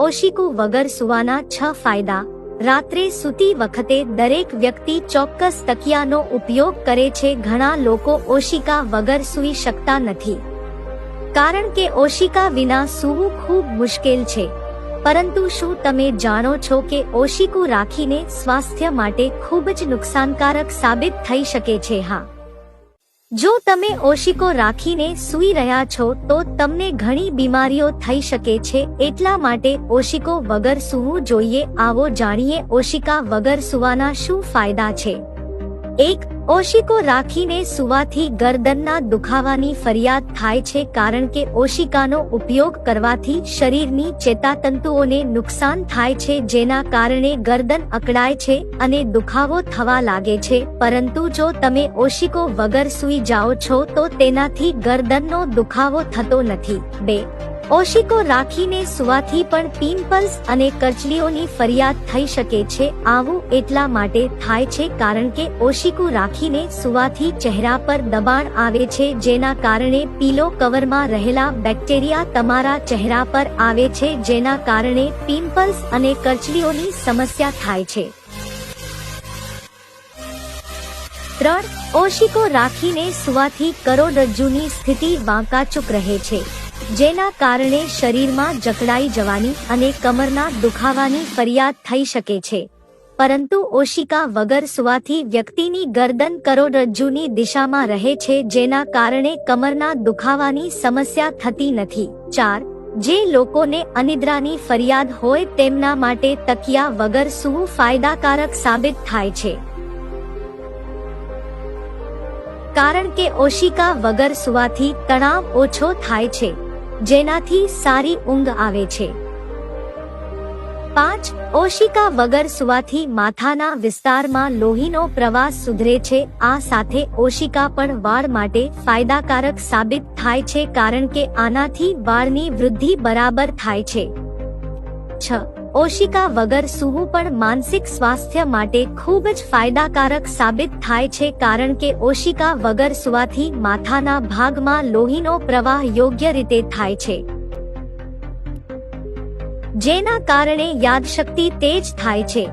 ઓશિકુ વગર સુવાના છ ફાયદા. રાત્રે સૂતી વખતે દરેક વ્યક્તિ ચોક્કસ તકિયાનો ઉપયોગ કરે છે. ઘણા લોકો ઓશિકા વગર સૂઈ શકતા નથી. કારણ કે ઓશિકા વિના સૂવું ખૂબ મુશ્કેલ છે. પરંતુ શું તમે જાણો છો કે ઓશિકું રાખીને સ્વાસ્થ્ય માટે ખૂબ જ નુકસાનકારક સાબિત થઈ શકે છે? હા. જો તમે ઓશિકો રાખીને સૂઈ રહ્યા છો, તો તમને ઘણી બીમારીઓ થઈ શકે છે. એટલા માટે ઓશિકો વગર સૂવું જોઈએ. આવો જાણીએ ઓશિકા વગર સૂવાના શું ફાયદા છે. એક ઓશિકો રાખીને સુવાથી ગરદનના દુખાવાની ફરિયાદ થાય છે કારણ કે ઓશિકાનો ઉપયોગ કરવાથી શરીરની ચેતાતંતુઓને નુકસાન થાય છે જેના કારણે ગરદન અકળાય છે અને દુખાવો થવા લાગે છે. પરંતુ જો તમે ઓશિકો વગર સૂઈ જાઓ છો તો તેનાથી ગરદનનો દુખાવો થતો નથી. બે ઓશિકો રાખીને સુવાથી પણ પિમ્પલ્સ અને કરચલીઓની ફરિયાદ થઈ શકે છે, આવું એટલા માટે થાય છે કારણ કે ઓશિકો રાખીને સુવાથી ચહેરા પર દબાણ આવે છે જેના કારણે પીલો કવરમાં રહેલા બેક્ટેરિયા તમારા ચહેરા પર આવે છે જેના કારણે પિમ્પલ્સ અને કરચલીઓની સમસ્યા થાય છે. ત્રણ, ઓશિકો રાખીને સુવાથી કરોડરજ્જુની સ્થિતિ વાંકાચૂક રહે છે. જેના કારણે શરીરમાં જકડાઈ જવાની અને કમરના દુખાવાની ફરિયાદ થઈ શકે છે. પરંતુ ઓશિકા વગર સુવાથી વ્યક્તિની ગરદન કરોડરજ્જુની દિશામાં રહે છે જેના કારણે કમરના દુખાવાની સમસ્યા થતી નથી. ચાર, જે લોકોને અનિદ્રાની ફરિયાદ હોય તેમના માટે તકિયા વગર સૂવું ફાયદાકારક સાબિત થાય છે? કારણ કે ઓશિકા વગર સુવાથી તણાવ ઓછો થાય છે. જેનાથી સારી ઊંઘ આવે છે. પાંચ, ઓશિકા વગર સુવાથી માથાના વિસ્તારમાં લોહીનો પ્રવાહ સુધરે છે. આ સાથે ઓશિકા પણ વાળ માટે ફાયદાકારક સાબિત થાય છે કારણ કે આનાથી વાળની વૃદ્ધિ બરાબર થાય છે. છ ઓશિકા વગર સૂવું પણ માનસિક સ્વાસ્થ્ય માટે ખૂબ જ ફાયદાકારક સાબિત થાય છે કારણ કે ઓશિકા વગર સુવાથી માથાના ભાગમાં લોહીનો પ્રવાહ યોગ્ય રીતે થાય છે. જેના કારણે યાદશક્તિ તેજ થાય છે.